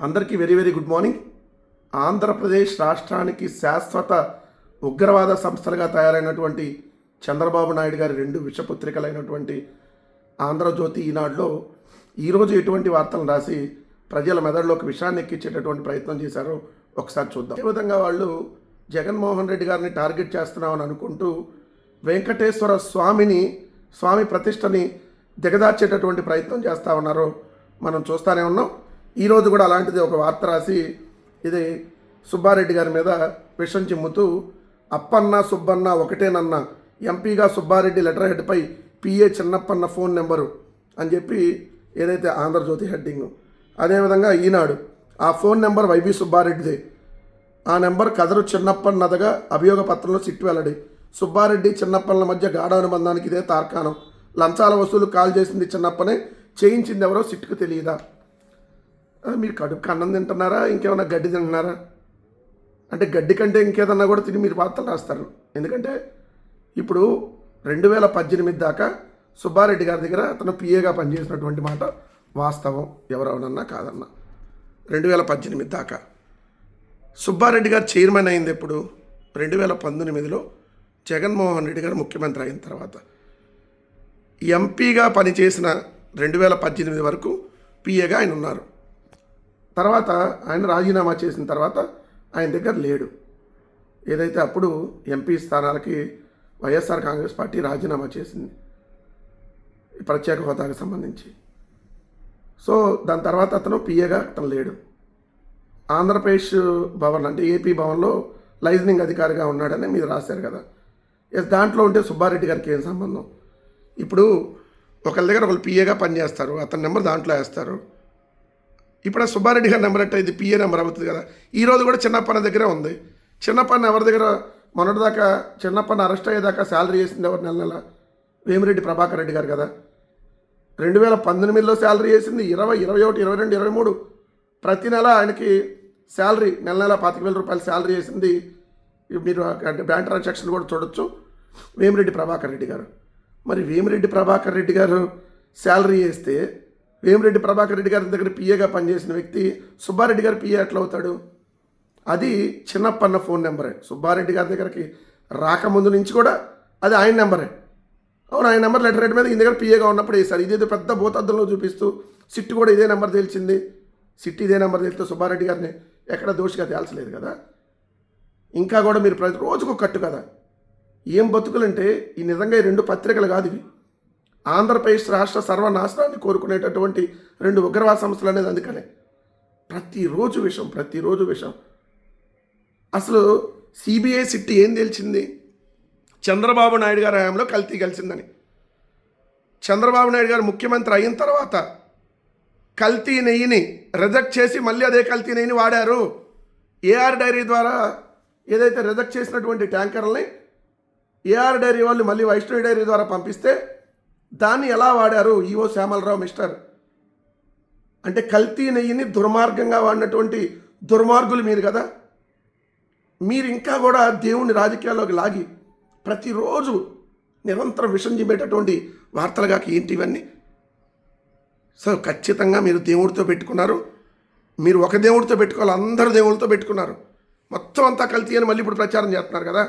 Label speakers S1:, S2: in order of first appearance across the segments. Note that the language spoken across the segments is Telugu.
S1: అందరికీ very very good morning. Andhra Pradesh రాష్ట్రానికి శాశ్వత ఉగ్రవాద సంస్థలుగా తయారైనటువంటి చంద్రబాబు నాయుడు గారి రెండు విషపుత్రికలైనటువంటి ఆంధ్రజ్యోతి ఈనాడులో ఈరోజు ఎటువంటి వార్తలు రాసి ప్రజల మెదడులోకి విషయాన్ని ఎక్కించేటటువంటి ప్రయత్నం చేశారో ఒకసారి చూద్దాం. విధంగా వాళ్ళు జగన్మోహన్ రెడ్డి గారిని టార్గెట్ చేస్తున్నామని అనుకుంటూ వెంకటేశ్వర స్వామిని స్వామి ప్రతిష్టని దిగదార్చేటటువంటి ప్రయత్నం చేస్తూ ఉన్నారో మనం చూస్తూనే ఉన్నాం. ఈరోజు కూడా అలాంటిది ఒక వార్త రాసి ఇది సుబ్బారెడ్డి గారి మీద విషం చిమ్ముతూ అప్పన్న సుబ్బన్న ఒకటేనన్న ఎంపీగా సుబ్బారెడ్డి లెటర్ హెడ్పై పిఏ చిన్నప్పన్న ఫోన్ నెంబరు అని చెప్పి ఏదైతే ఆంధ్రజ్యోతి హెడ్డింగ్ అదేవిధంగా ఈనాడు ఆ ఫోన్ నెంబర్ వైవి సుబ్బారెడ్డిదే. ఆ నెంబర్ కదరు చిన్నప్పన్నదగా అభియోగ పత్రంలో సిట్టు వెల్లడి. సుబ్బారెడ్డి చిన్నప్పల మధ్య గాఢ అనుబంధానికి ఇదే తార్కాణం. లంచాల వసూలు కాల్ చేసింది చిన్నప్పనే చేయించింది ఎవరో సిట్టుకు తెలియదా? మీరు కడుపుకి అన్నం తింటున్నారా? ఇంకేమైనా గడ్డి తింటున్నారా? అంటే గడ్డి కంటే ఇంకేదన్నా కూడా తిని మీరు వార్తలు రాస్తారు. ఎందుకంటే ఇప్పుడు రెండు వేల పద్దెనిమిది దాకా సుబ్బారెడ్డి గారి దగ్గర అతను పిఏగా పనిచేసినటువంటి మాట వాస్తవం. ఎవరెవరన్నా కాదన్నా. రెండు వేల పద్దెనిమిది దాకా. సుబ్బారెడ్డి గారు చైర్మన్ అయింది ఎప్పుడు? రెండు వేల పంతొమ్మిదిలో జగన్మోహన్ రెడ్డి గారు ముఖ్యమంత్రి అయిన తర్వాత. ఎంపీగా పనిచేసిన రెండు వేల పద్దెనిమిది వరకు పిఏగా ఆయన ఉన్నారు. తర్వాత ఆయన రాజీనామా చేసిన తర్వాత ఆయన దగ్గర లేడు. ఏదైతే అప్పుడు ఎంపీ స్థానాలకి వైఎస్ఆర్ కాంగ్రెస్ పార్టీ రాజీనామా చేసింది. ప్రత్యేక హోదాకు సంబంధించి. సో దాని తర్వాత అతను పిఏగా అతను లేడు. ఆంధ్రప్రదేశ్ భవన్ అంటే ఏపీ భవన్లో లైజనింగ్ అధికారిగా ఉన్నాడని మీరు రాశారు కదా. ఎస్ దాంట్లో ఉంటే సుబ్బారెడ్డి గారికి ఏం సంబంధం? ఇప్పుడు ఒకళ్ళ దగ్గర ఒకళ్ళు పిఏగా పనిచేస్తారు. అతని నెంబర్ దాంట్లో వేస్తారు. ఇప్పుడు ఆ సుబ్బారెడ్డి గారి నెంబర్ అంటే ఇది పిఏ నెంబర్ అవుతుంది కదా. ఈరోజు కూడా చిన్నప్పన్న దగ్గరే ఉంది. చిన్నప్పన్న ఎవరి దగ్గర? మొన్నటిదాకా చిన్నప్పన్న అరెస్ట్ అయ్యేదాకా శాలరీ చేసింది ఎవరు? నెల నెల. వేమిరెడ్డి ప్రభాకర్ రెడ్డి గారు కదా. రెండు వేల పంతొమ్మిదిలో శాలరీ చేసింది ఇరవై ఇరవై ఒకటి ఇరవై రెండు ఇరవై మూడు. ప్రతి నెల ఆయనకి శాలరీ నెల నెల పాతిక వేల రూపాయలు శాలరీ చేసింది మీరు అంటే బ్యాంక్ ట్రాన్సాక్షన్ కూడా చూడొచ్చు. వేమిరెడ్డి ప్రభాకర్ రెడ్డి గారు. మరి వేమిరెడ్డి ప్రభాకర్ రెడ్డి గారు శాలరీ వేస్తే వేమిరెడ్డి ప్రభాకర్ రెడ్డి గారి దగ్గర పిఏగా పనిచేసిన వ్యక్తి సుబ్బారెడ్డి గారు పిఏ ఎట్లా అవుతాడు? అది చిన్నప్పన్న ఫోన్ నెంబరే. సుబ్బారెడ్డి గారి దగ్గరికి రాకముందు నుంచి కూడా అది ఆయన నెంబరే. అవును ఆయన నెంబర్ లెటర్ హెడ్ మీద ఈ దగ్గర పిఏగా ఉన్నప్పుడు వేశారు. ఇదేదో పెద్ద భూతద్దంలో చూపిస్తూ సిట్ కూడా ఇదే నెంబర్ తేల్చింది. సిట్ ఇదే నెంబర్ తేలితే సుబ్బారెడ్డి గారిని ఎక్కడ దోషిగా తేల్చలేదు కదా? ఇంకా కూడా మీరు ప్రతి రోజుకు కట్టు కదా? ఏం బతుకులంటే ఈ నిజంగా ఈ రెండు పత్రికలు కాదు ఇవి. ఆంధ్రప్రదేశ్ రాష్ట్ర సర్వనాశనాన్ని కోరుకునేటటువంటి రెండు ఉగ్రవాద సంస్థలు అనేది అందుకనే. ప్రతిరోజు విషయం ప్రతిరోజు విషయం అసలు సిబిఐ సిట్టి ఏం తెలిసింది చంద్రబాబు నాయుడు గారి హయాంలో కల్తీ కలిసిందని చంద్రబాబు నాయుడు గారు ముఖ్యమంత్రి అయిన తర్వాత కల్తీ నెయ్యిని రిజెక్ట్ చేసి మళ్ళీ అదే కల్తీ నెయ్యిని వాడారు. ఏఆర్ డైరీ ద్వారా ఏదైతే రిజెక్ట్ చేసినటువంటి ట్యాంకర్ని ఏఆర్ డైరీ వాళ్ళు మళ్ళీ వైష్ణవి డైరీ ద్వారా పంపిస్తే దాన్ని ఎలా వాడారు ఈఓ శ్యామలరావు మిస్టర్? అంటే కల్తీ నెయ్యిని దుర్మార్గంగా వాడినటువంటి దుర్మార్గులు మీరు కదా? మీరు ఇంకా కూడా దేవుని రాజకీయాల్లోకి లాగి ప్రతిరోజు నిరంతరం విషం చెప్పేటటువంటి వార్తలుగా ఏంటి ఇవన్నీ? సో ఖచ్చితంగా మీరు దేవుడితో పెట్టుకున్నారు. మీరు ఒక దేవుడితో పెట్టుకోవాలి అందరు దేవుడితో పెట్టుకున్నారు. మొత్తం అంతా కల్తీ అని మళ్ళీ ఇప్పుడు ప్రచారం చేస్తున్నారు కదా?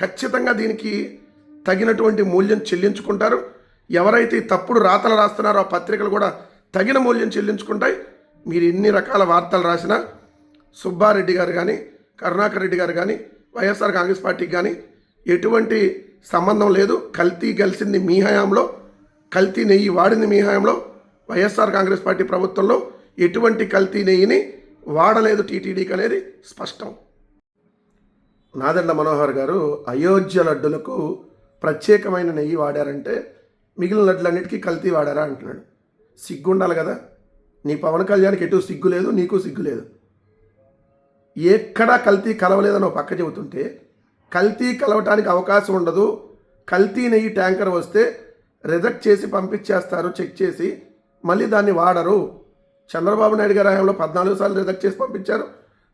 S1: ఖచ్చితంగా దీనికి తగినటువంటి మూల్యం చెల్లించుకుంటారు. ఎవరైతే తప్పుడు రాతలు రాస్తున్నారో ఆ పత్రికలు కూడా తగిన మూల్యం చెల్లించుకుంటాయి. మీరు ఎన్ని రకాల వార్తలు రాసినా సుబ్బారెడ్డి గారు కానీ కరుణాకర్ రెడ్డి గారు కానీ వైఎస్ఆర్ కాంగ్రెస్ పార్టీకి కానీ ఎటువంటి సంబంధం లేదు. కల్తీ కలిసింది మీ హయాంలో కల్తీ నెయ్యి వాడింది మీ హయాంలో వైఎస్ఆర్ కాంగ్రెస్ పార్టీ ప్రభుత్వంలో ఎటువంటి కల్తీ నెయ్యిని వాడలేదు టీటీడీకి అనేది స్పష్టం. నాదెండ్ల మనోహర్ గారు అయోధ్య లడ్డులకు ప్రత్యేకమైన నెయ్యి వాడారంటే మిగిలిన లడ్లన్నిటికీ కల్తీ వాడారా అంటున్నాడు. సిగ్గుండాలి కదా. నీ పవన్ కళ్యాణ్కి ఎటు సిగ్గు లేదు నీకు సిగ్గు లేదు. ఎక్కడా కల్తీ కలవలేదని ఒక పక్క చెబుతుంటే కల్తీ కలవటానికి అవకాశం ఉండదు. కల్తీ నెయ్యి ట్యాంకర్ వస్తే రిజెక్ట్ చేసి పంపించేస్తారు చెక్ చేసి. మళ్ళీ దాన్ని వాడరు. చంద్రబాబు నాయుడు గారి హయాంలో పద్నాలుగు సార్లు రిజెక్ట్ చేసి పంపించారు.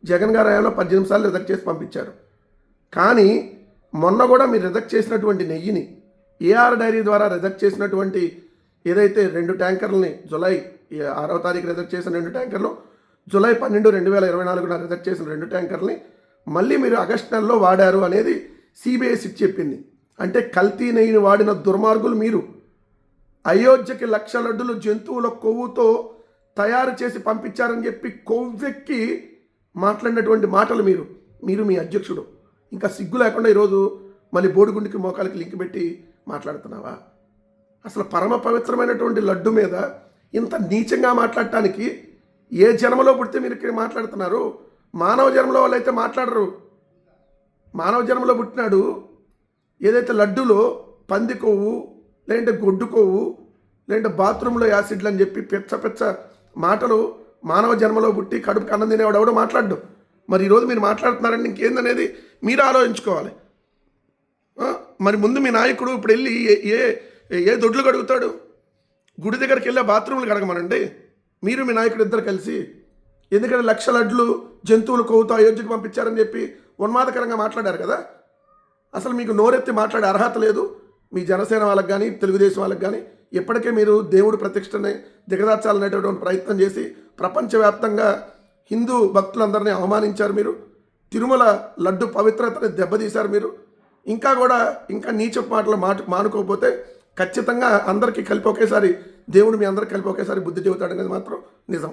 S1: జగన్ గారి హయాంలో పద్దెనిమిది సార్లు రిజెక్ట్ చేసి పంపించారు. కానీ మొన్న కూడా మీరు రిజెక్ట్ చేసినటువంటి నెయ్యిని ఏఆర్ డైరీ ద్వారా రిజెక్ట్ చేసినటువంటి ఏదైతే రెండు ట్యాంకర్లని జులై ఆరో ఆరవ తారీఖు రిజెక్ట్ చేసిన రెండు ట్యాంకర్లు జూలై పన్నెండు రెండు వేల ఇరవై నాలుగున రిజెక్ట్ చేసిన రెండు ట్యాంకర్ని మళ్ళీ మీరు ఆగస్టు నెలలో వాడారు అనేది సిబిఎస్ చెప్పింది. అంటే కల్తీ నెయ్యిని వాడిన దుర్మార్గులు మీరు. అయోధ్యకి లక్ష లడ్డులు జంతువుల కొవ్వుతో తయారు చేసి పంపించారని చెప్పి కొవ్వెక్కి మాట్లాడినటువంటి మాటలు మీరు. మీరు మీ అధ్యక్షుడు. ఇంకా సిగ్గు లేకుండా ఈరోజు మళ్ళీ బోడిగుండికి మోకాలకి లింక్ పెట్టి మాట్లాడుతున్నావా? అసలు పరమ పవిత్రమైనటువంటి లడ్డు మీద ఇంత నీచంగా మాట్లాడటానికి ఏ జన్మలో పుడితే మీరు ఇక్కడ మాట్లాడుతున్నారు? మానవ జన్మలో వాళ్ళు అయితే మాట్లాడరు. మానవ జన్మలో పుట్టినాడు ఏదైతే లడ్డులో పంది కొవ్వు లేదంటే గొడ్డు కొవ్వు లేదంటే బాత్రూంలో యాసిడ్లు అని చెప్పి పెచ్చ పెచ్చ మాటలు మానవ జన్మలో పుట్టి కడుపు అన్నం తినేవాడు ఎవడో మాట్లాడు మరి ఈరోజు మీరు మాట్లాడుతున్నారని ఇంకేందనేది మీరు ఆలోచించుకోవాలి. మరి ముందు మీ నాయకుడు ఇప్పుడు వెళ్ళి ఏ ఏ ఏ దొడ్లు కడుగుతాడు? గుడి దగ్గరికి వెళ్ళే బాత్రూమ్లు కడగమనండి. మీరు మీ నాయకుడు ఇద్దరు కలిసి. ఎందుకంటే లక్ష లడ్లు జంతువులు కొవ్వుతో అయోధ్యకు పంపించారని చెప్పి ఉన్మాదకరంగా మాట్లాడారు కదా. అసలు మీకు నోరెత్తి మాట్లాడే అర్హత లేదు. మీ జనసేన వాళ్ళకి కానీ తెలుగుదేశం వాళ్ళకి కానీ ఇప్పటికే మీరు దేవుడి ప్రతిష్టని దిగదార్చాలనేటటువంటి ప్రయత్నం చేసి ప్రపంచవ్యాప్తంగా హిందూ భక్తులందరినీ అవమానించారు మీరు. తిరుమల లడ్డు పవిత్రతని దెబ్బతీశారు మీరు. ఇంకా కూడా ఇంకా నీచపు మాటలు మాట మానుకోకపోతే ఖచ్చితంగా అందరికీ కలిపి ఒకేసారి దేవుడు మీ అందరికి కలిపి ఒకేసారి బుద్ధి చెబుతాడనేది మాత్రం నిజం.